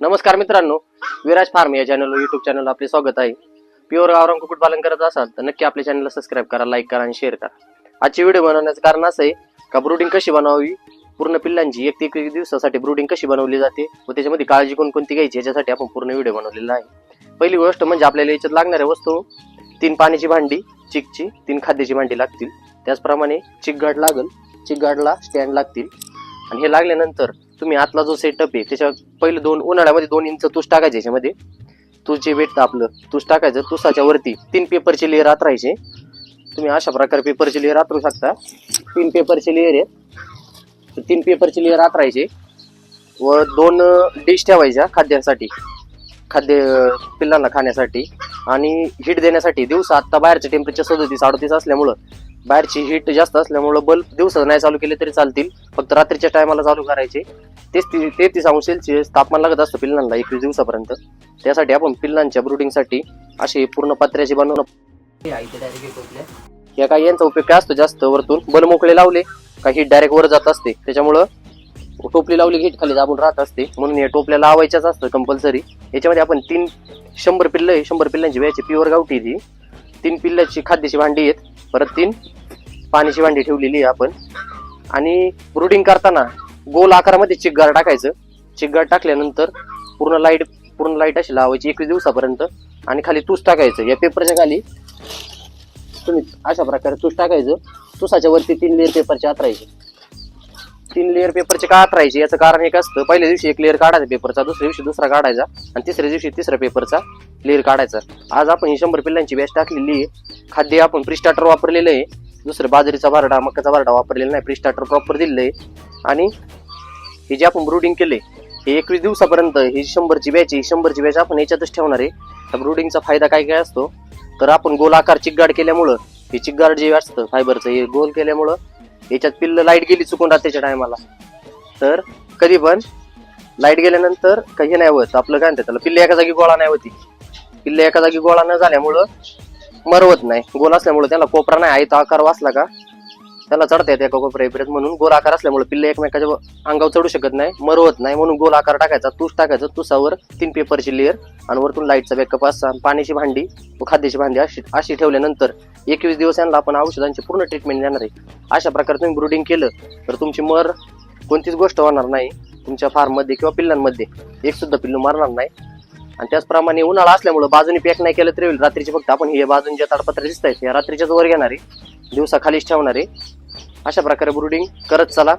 नमस्कार मित्रांनो विराज फार्म या चॅनल युट्यूब चॅनल आपले स्वागत आहे. प्युअर गावरान कुक्कुटपालन करत असाल तर नक्की आपल्या चॅनलला सबस्क्राईब करा लाईक करा आणि शेअर करा. आजची व्हिडिओ बनवण्याचं कारण असं आहे का ब्रुडिंग कशी बनवावी? पूर्ण पिल्लांची एक ते एक दिवसासाठी ब्रुडिंग कशी बनवली जाते? व त्याच्यामध्ये काळजी कोणकोणती घ्यायची? याच्यासाठी आपण पूर्ण व्हिडिओ बनवलेला आहे. पहिली गोष्ट म्हणजे आपल्याला याच्यात लागणाऱ्या वस्तू तीन पाण्याची भांडी चिकची तीन खाद्याची भांडी लागतील. त्याचप्रमाणे चिक लागल चिकगाडला स्टँड लागतील. आणि हे लागल्यानंतर तुम्ही आतला जो सेटअप आहे त्याच्या पहिलं दोन उन्हाळ्यामध्ये दोन इंच तूस टाकायचे याच्यामध्ये. तूस जे भेटतं आपलं तूस टाकायचं तुसाच्या वरती तीन पेपरचे लेअर राहायचे तुम्ही अशा प्रकारे पेपरचे लेअर रात्रू शकता. तीन पेपरचे लेअर आहेत. तीन पेपरचे लेअर राहायचे व दोन डिश ठेवायच्या खाद्यासाठी. खाद्य पिल्लांना खाण्यासाठी. आणि हीट देण्यासाठी दिवसा आत्ता बाहेरचं टेम्परेचर सदोतीस अडतीस असल्यामुळं बाहेरची हीट जास्त असल्यामुळं बल्ब दिवसा नाही चालू केले तरी चालतील. फक्त रात्रीच्या टायमाला चालू करायचे. तेच तेहतीस अंश सेल्सिअस तापमान लागत असतं पिल्लांना एकवीस दिवसापर्यंत. त्यासाठी आपण पिल्लांच्या ब्रुडिंगसाठी असे पूर्ण पत्र्याचे बनवून या काही यांचा उपयोग काय असतो? जास्त वरतून बल मोकळे लावले का हीट डायरेक्ट वर जात असते? त्याच्यामुळं टोपली लावली हीट खाली दाबून राहत असते. म्हणून हे टोपल्या लावायच्याच असतं कंपल्सरी याच्यामध्ये आपण तीन शंभर पिल्ल शंभर पिल्लांची व्यायची प्युअर गावठी ती. तीन पिल्लाची खाद्याची भांडी आहेत. परत तीन पाण्याची भांडी ठेवलेली आहे आपण. आणि ब्रुडिंग करताना गोल आकारामध्ये चिकगार टाकायचं. चिकगार टाकल्यानंतर पूर्ण लाइट पूर्ण लाइट अशी लावायची एकवीस दिवसापर्यंत. आणि खाली तूस टाकायचं. या पेपरच्या खाली तुम्ही अशा प्रकारे तूस टाकायचं. तुसाच्या वरती तीन लेअर पेपरचे आतरायचे तीन लेअर पेपरचे का आतरायचे याचं कारण एक असतं. पहिल्या दिवशी एक लेअर काढायचा पेपरचा दुसऱ्या दिवशी दुसरा काढायचा आणि तिसऱ्या दिवशी तिसऱ्या पेपरचा लेअर काढायचा. आज आपण ही शंभर पिल्लांची बॅच टाकलेली आहे. खाद्य आपण प्रिस्टार्टर वापरलेलं आहे. दुसरं बाजरीचा भारडा मक्याचा भारडा वापरलेला नाही. प्रिस्टार्टर प्रॉपर दिलेलं आहे आणि हे जे आपण ब्रुडिंग केले हे एकवीस दिवसापर्यंत ही शंभरची बॅच ही शंभरची बॅच आपण याच्यातच ठेवणार आहे. त्या ब्रुडिंगचा फायदा काय काय असतो? तर आपण गोल आकार चिकगाड केल्यामुळं हे चिकगाड जे असतं फायबरचं हे गोल केल्यामुळं याच्यात पिल्ल लाइट गेली चुकून रात्रीच्या टायमाला तर कधी पण लाइट गेल्यानंतर काही नाही होत. आपलं काय म्हणतात त्याला? पिल्ले एका जागी गोळा नाही होती. पिल्ले एका जागी गोळा न झाल्यामुळं मरवत नाही. गोल असल्यामुळं त्याला कोपरा नाही. आहे तो आकार वाचला का? त्याला चढता येते एका कोपऱ्यापर्यंत म्हणून गोल आकार असल्यामुळे पिल्ले एकमेकाच्या अंगावर चढू शकत नाही मरवत नाही. म्हणून गोल आकार टाकायचा तूस टाकायचं तुसावर तीन पेपरची लेअर आणि वरतून लाईटचा बॅकअप असा पाण्याची भांडी व खाद्याची भांडी अशी अशी ठेवल्यानंतर एकवीस दिवस यांना आपण औषधांची पूर्ण ट्रीटमेंट देणार आहे. अशा प्रकारे तुम्ही ब्रुडिंग केलं तर तुमची मर कोणतीच गोष्ट होणार नाही. तुमच्या फार्ममध्ये किंवा पिल्लांमध्ये एक सुद्धा पिल्लू मारणार नाही. आणि त्याचप्रमाणे उन्हाळा असल्यामुळे बाजूने पॅक नाही केलं तरी होईल. रात्रीचे फक्त आपण हे बाजून ज्या ताडपत्र दिसत आहेत या रात्रीच्याच वर घेणार आहे दिवसा खालीच ठेवणार. आहे अशा प्रकारे ब्रुडिंग करत चला.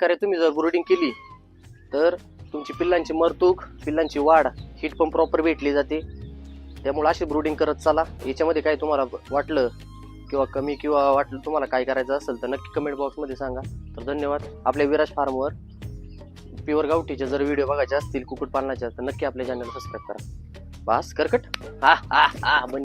प्रकारे तुम्ही जर ब्रुडिंग केली तर तुमची पिल्लांची मरतूक पिल्लांची वाढ हीट पण प्रॉपर भेटली जाते. त्यामुळे अशी ब्रुडिंग करत चला. याच्यामध्ये काय तुम्हाला वाटलं किंवा कमी किंवा वाटलं तुम्हाला काय करायचं असेल तर नक्की कमेंट बॉक्समध्ये सांगा. तर धन्यवाद. आपल्या विराज फार्मवर प्युअर गावठीचे जर व्हिडिओ बघायचे असतील कुक्कुटपालनाच्या तर नक्की आपल्या चॅनल सबस्क्राईब करा. बास करकट. हा हा हा बन